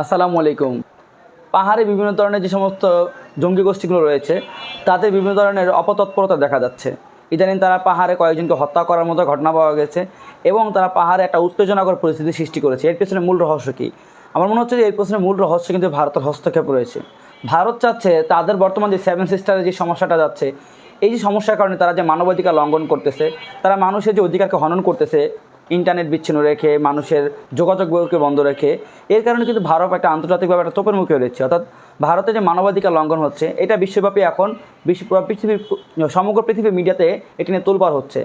আসসালামু আলাইকুম। পাহাড়ে বিভিন্ন ধরনের যে সমস্ত জঙ্গি গোষ্ঠীগুলো রয়েছে, তাতে বিভিন্ন ধরনের অপতৎপরতা দেখা যাচ্ছে। ইদানিং তারা পাহাড়ে কয়েকজনকে হত্যা করার মতো ঘটনা পাওয়া গেছে এবং তারা পাহাড়ে একটা উত্তেজনাকর পরিস্থিতি সৃষ্টি করেছে। এর পেছনে মূল রহস্য কী? আমার মনে হচ্ছে যে এর পেছনে মূল রহস্য কিন্তু ভারতের হস্তক্ষেপ রয়েছে। ভারত চাচ্ছে তাদের বর্তমান যে সেভেন সিস্টারের যে সমস্যাটা যাচ্ছে, এই যে সমস্যার কারণে তারা যে মানবাধিকার লঙ্ঘন করতেছে, তারা মানুষের যে অধিকারকে হনন করতেছে ইন্টারনেট বিচ্ছিন্ন রেখে, মানুষের যোগাযোগকে বন্ধ রেখে, এর কারণে কিন্তু ভারত একটা আন্তর্জাতিকভাবে একটা তোপের মুখে রয়েছে। অর্থাৎ ভারতে যে মানবাধিকার লঙ্ঘন হচ্ছে, এটা বিশ্বব্যাপী এখন বিশ্ব পৃথিবীর, সমগ্র পৃথিবীর মিডিয়াতে এটি নিয়ে তোলপাড় হচ্ছে।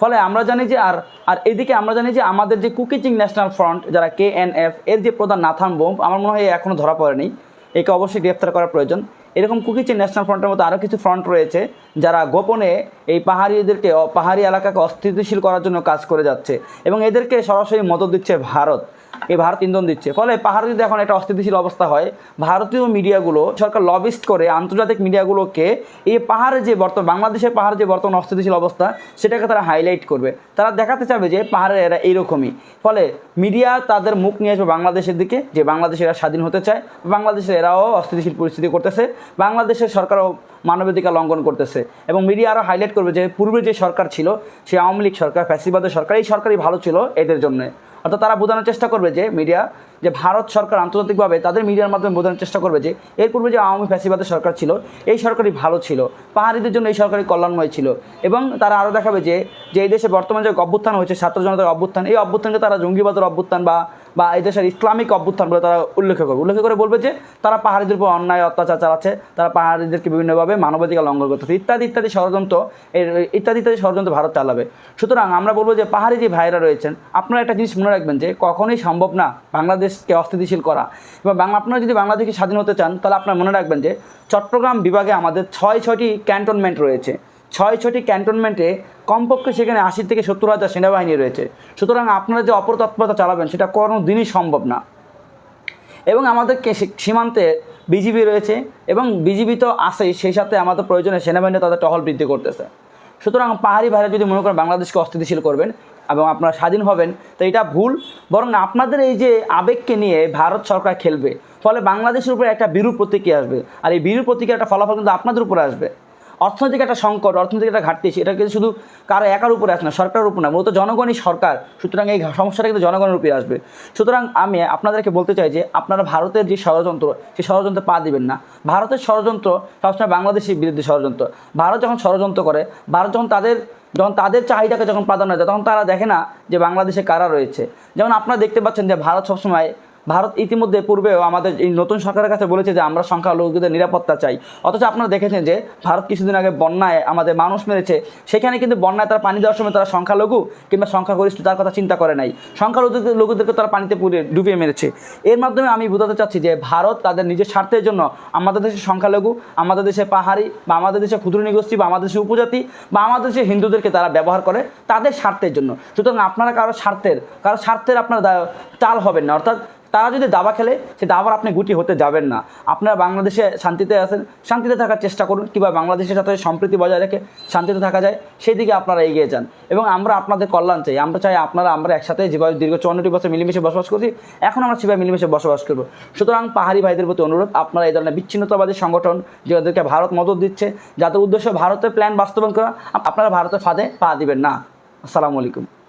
ফলে আমরা জানি যে আর আর এদিকে আমরা জানি যে আমাদের যে কুকিচিং ন্যাশনাল ফ্রন্ট, যারা কে এন এফ, এর যে প্রধান নাথান বোম, আমার মনে হয় এখনও ধরা পড়েনি। একে অবশ্যই গ্রেফতার করা প্রয়োজন। এরকম কুকিচে ন্যাশনাল ফ্রন্টের মতো আরও কিছু ফ্রন্ট রয়েছে, যারা গোপনে এই পাহাড়িদেরকে পাহাড়ি এলাকাকে অস্থিতিশীল করার জন্য কাজ করে যাচ্ছে এবং এদেরকে সরাসরি মদত দিচ্ছে ভারত। এই ভারত ইন্ধন দিচ্ছে। ফলে পাহাড়ে যদি এখন একটা অস্থিতিশীল অবস্থা হয়, ভারতীয় মিডিয়াগুলো, সরকার লবিস্ট করে আন্তর্জাতিক মিডিয়াগুলোকে এই পাহাড়ে যে বর্তমান, বাংলাদেশের পাহাড়ে যে বর্তমান অস্থিতিশীল অবস্থা, সেটাকে তারা হাইলাইট করবে। তারা দেখাতে চাবে যে পাহাড়ের এরা এইরকমই। ফলে মিডিয়া তাদের মুখ নিয়ে আসবে বাংলাদেশের দিকে, যে বাংলাদেশের এরা স্বাধীন হতে চায়, বাংলাদেশের এরাও অস্থিতিশীল পরিস্থিতি করতেছে, বাংলাদেশের সরকারও মানবাধিকার লঙ্ঘন করতেছে। এবং মিডিয়া আরও হাইলাইট করবে যে পূর্বে যে সরকার ছিল সেই আওয়ামী লীগ সরকার, ফ্যাসিবাদের সরকার, এই সরকারই ভালো ছিল এদের জন্য। অর্থাৎ তারা বোঝানোর চেষ্টা করবে যে মিডিয়া যে ভারত সরকার আন্তর্জাতিকভাবে তাদের মিডিয়ার মাধ্যমে বোঝানোর চেষ্টা করবে যে, এর পূর্বে যে আওয়ামী ফ্যাসিবাদের সরকার ছিল, এই সরকারই ভালো ছিল। পাহাড়িদের জন্য এই সরকারই কল্যাণময় ছিল। এবং তারা আরও দেখাবে যে যে এই দেশে বর্তমানে যে অভ্যুত্থান হয়েছে, ছাত্র জনতার অভ্যুত্থান, এই অভ্যুত্থানকে তারা জঙ্গিবাদের অভ্যুত্থান বা বা এই দেশের ইসলামিক অভ্যুত্থান বলে তারা উল্লেখ করবে। উল্লেখ করে বলবে যে, তারা পাহাড়িদের উপর অন্যায়, অত্যাচার চালাচ্ছে, তারা পাহাড়িদেরকে বিভিন্নভাবে মানবাধিকার লঙ্ঘন করতেছে। ইত্যাদি ইত্যাদি ষড়যন্ত্র, এর, ইত্যাদি ইত্যাদি ষড়যন্ত্র ভারত চালাবে। সুতরাং আমরা বলব যে, পাহাড়ি যে ভাইরা রয়েছেন, আপনারা একটা জিনিস মনে রাখবেন যে, কখনোই সম্ভব না বাংলাদেশকে অস্থিতিশীল করা। এবং বাংলা আপনারা যদি বাংলাদেশকে স্বাধীন হতে চান, তাহলে আপনারা মনে রাখবেন যে চট্টগ্রাম বিভাগে আমাদের ছয় ছয়টি ক্যান্টনমেন্ট রয়েছে। ছয় ছয়টি ক্যান্টনমেন্টে কমপক্ষে সেখানে আশি থেকে সত্তর হাজার সেনাবাহিনী রয়েছে। সুতরাং আপনারা যে অপরতৎপরতা চালাবেন, সেটা কোনো দিনই সম্ভব না। এবং আমাদের সীমান্তে বিজিবি রয়েছে, এবং বিজিবি তো আসেই সেই সাথে আমাদের প্রয়োজনে সেনাবাহিনী তাদের টহল বৃদ্ধি করতেছে। সুতরাং পাহাড়ি ভাইরা যদি মনে করেন বাংলাদেশকে অস্থিতিশীল করবেন এবং আপনারা স্বাধীন হবেন, তো এটা ভুল। বরং আপনাদের এই যে আবেগকে নিয়ে ভারত সরকার খেলবে, ফলে বাংলাদেশের উপরে একটা বিরূপ প্রতিক্রিয়া আসবে। আর এই বিরূপ প্রতিক্রিয়া একটা ফলাফল কিন্তু আপনাদের উপরে আসবে। অর্থনৈতিক একটা সংকট, অর্থনৈতিক একটা ঘাটতি, এটা কিন্তু শুধু কারও একার উপরে আসে না, সরকারের উপর না, মূলত জনগণই সরকার। সুতরাং এই সমস্যাটা কিন্তু জনগণের উপরে আসবে। সুতরাং আমি আপনাদেরকে বলতে চাই যে, আপনারা ভারতের যে ষড়যন্ত্র, সেই ষড়যন্ত্রে পা দিবেন না। ভারতের ষড়যন্ত্র সবসময় বাংলাদেশের বিরুদ্ধে ষড়যন্ত্র। ভারত যখন ষড়যন্ত্র করে, ভারত যখন তাদের যখন তাদের চাহিদাকে যখন প্রাধান্য দেয়, তখন তারা দেখে না যে বাংলাদেশে কারা রয়েছে। যেমন আপনারা দেখতে পাচ্ছেন যে, ভারত সবসময় ভারত ইতিমধ্যে পূর্বেও আমাদের এই নতুন সরকারের কাছে বলেছে যে আমরা সংখ্যালঘুদের নিরাপত্তা চাই। অথচ আপনারা দেখেছেন যে ভারত কিছুদিন আগে বন্যায় আমাদের মানুষ মেরেছে। সেখানে কিন্তু বন্যায় তারা পানি দেওয়ার সময় তারা সংখ্যালঘু কিংবা সংখ্যাগরিষ্ঠ তার কথা চিন্তা করে নাই। সংখ্যালঘু লঘুদেরকে তারা পানিতে পুড়ে ডুবিয়ে মেরেছে। এর মাধ্যমে আমি বোঝাতে চাচ্ছি যে ভারত তাদের নিজের স্বার্থের জন্য আমাদের দেশের সংখ্যালঘু, আমাদের দেশে পাহাড়ি বা আমাদের দেশে ক্ষুদ্র নিগোষ্ঠী বা আমাদের দেশে উপজাতি বা আমাদের দেশে হিন্দুদেরকে তারা ব্যবহার করে তাদের স্বার্থের জন্য। সুতরাং আপনারা কারও স্বার্থের কারও স্বার্থের আপনারা চাল হবেন না। অর্থাৎ তারা যদি দাবা খেলে, সে দাবার আপনি গুটি হতে যাবেন না। আপনারা বাংলাদেশে শান্তিতে আছেন, শান্তিতে থাকার চেষ্টা করুন, কিংবা বাংলাদেশের সাথে সম্প্রীতি বজায় রেখে শান্তিতে থাকা যায়, সেই দিকে আপনারা এগিয়ে যান। এবং আমরা আপনাদের কল্যাণ চাই। আমরা চাই আপনারা, আমরা একসাথে যেভাবে দীর্ঘ চুয়ান্নটি বছর মিলেমিশে বসবাস করছি, এখন আমরা সেভাবে মিলেমিশে বসবাস করব। সুতরাং পাহাড়ি ভাইদের প্রতি অনুরোধ, আপনারা এই ধরনের বিচ্ছিন্নতাবাদী সংগঠন যাদেরকে ভারত মদত দিচ্ছে, যাদের উদ্দেশ্য ভারতের প্ল্যান বাস্তবায়ন করা, আপনারা ভারতের ফাঁদে পা দিবেন না। আসসালামু আলাইকুম।